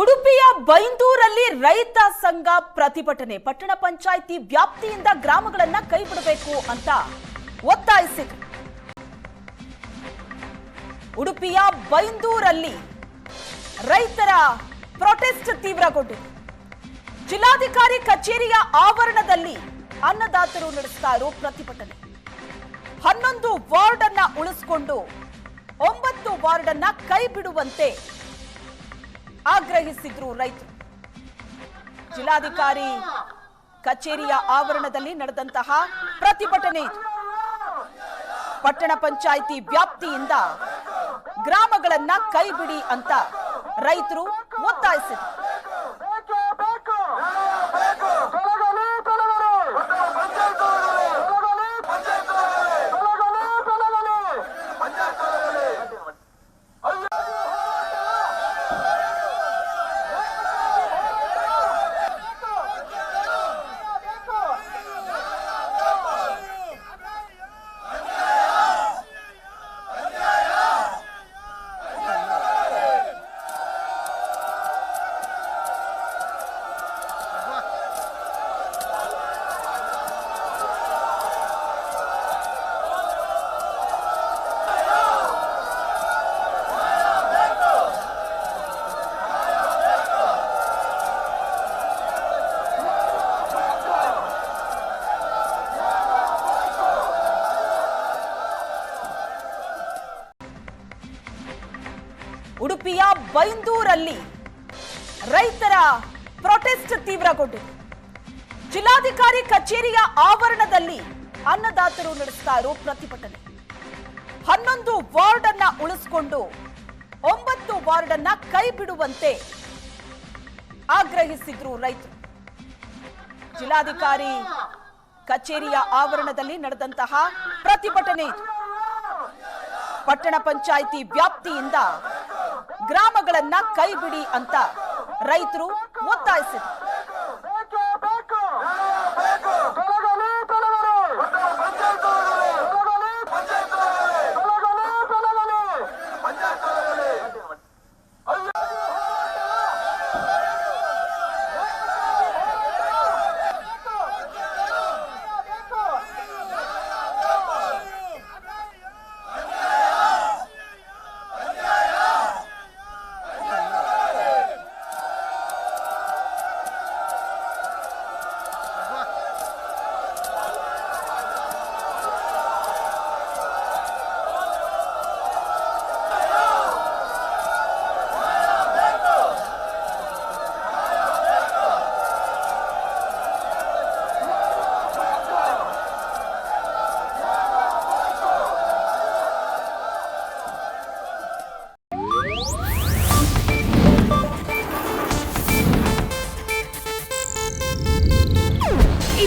ಉಡುಪಿಯ ಬೈಂದೂರಲ್ಲಿ ರೈತ ಸಂಘ ಪ್ರತಿಭಟನೆ. ಪಟ್ಟಣ ಪಂಚಾಯಿತಿ ವ್ಯಾಪ್ತಿಯಿಂದ ಗ್ರಾಮಗಳನ್ನ ಕೈಬಿಡಬೇಕು ಅಂತ ಒತ್ತಾಯಿಸಿದ್ರು. ಉಡುಪಿಯ ಬೈಂದೂರಲ್ಲಿ ರೈತರ ಪ್ರೊಟೆಸ್ಟ್ ತೀವ್ರಗೊಂಡಿದೆ. ಜಿಲ್ಲಾಧಿಕಾರಿ ಕಚೇರಿಯ ಆವರಣದಲ್ಲಿ ಅನ್ನದಾತರು ನಡೆಸ್ತಾ ಇರೋ ಪ್ರತಿಭಟನೆ. ಹನ್ನೊಂದು ವಾರ್ಡ್ ಅನ್ನ ಉಳಿಸಿಕೊಂಡು ಒಂಬತ್ತು ವಾರ್ಡ್ ಅನ್ನ ಕೈ ಬಿಡುವಂತೆ ಆಗ್ರಹಿಸಿದ್ರು ರೈತರು. ಜಿಲ್ಲಾಧಿಕಾರಿ ಕಚೇರಿಯ ಆವರಣದಲ್ಲಿ ನಡೆದಂತಹ ಪ್ರತಿಭಟನೆ ಪಟ್ಟಣ ಪಂಚಾಯಿತಿ ವ್ಯಾಪ್ತಿಯಿಂದ ಗ್ರಾಮಗಳನ್ನ ಕೈಬಿಡಿ ಅಂತ ರೈತರು ಒತ್ತಾಯಿಸಿದ್ರು. ಉಡುಪಿಯ ಬೈಂದೂರಲ್ಲಿ ರೈತರ ಪ್ರೊಟೆಸ್ಟ್ ತೀವ್ರಗೊಂಡಿದೆ ಜಿಲ್ಲಾಧಿಕಾರಿ ಕಚೇರಿಯ ಆವರಣದಲ್ಲಿ ಅನ್ನದಾತರು ನಡೆಸ್ತಾ ಇರೋ ಪ್ರತಿಭಟನೆ. ಹನ್ನೊಂದು ವಾರ್ಡ್ ಅನ್ನ ಉಳಿಸಿಕೊಂಡು ಒಂಬತ್ತು ವಾರ್ಡ್ ಅನ್ನ ಕೈ ಬಿಡುವಂತೆ ಆಗ್ರಹಿಸಿದ್ರು ರೈತರು. ಜಿಲ್ಲಾಧಿಕಾರಿ ಕಚೇರಿಯ ಆವರಣದಲ್ಲಿ ನಡೆದಂತಹ ಪ್ರತಿಭಟನೆ ಇದು. ಪಟ್ಟಣ ಪಂಚಾಯಿತಿ ವ್ಯಾಪ್ತಿಯಿಂದ ಗ್ರಾಮಗಳನ್ನ ಕೈಬಿಡಿ ಅಂತ ರೈತರು ಒತ್ತಾಯಿಸಿದ್ರು.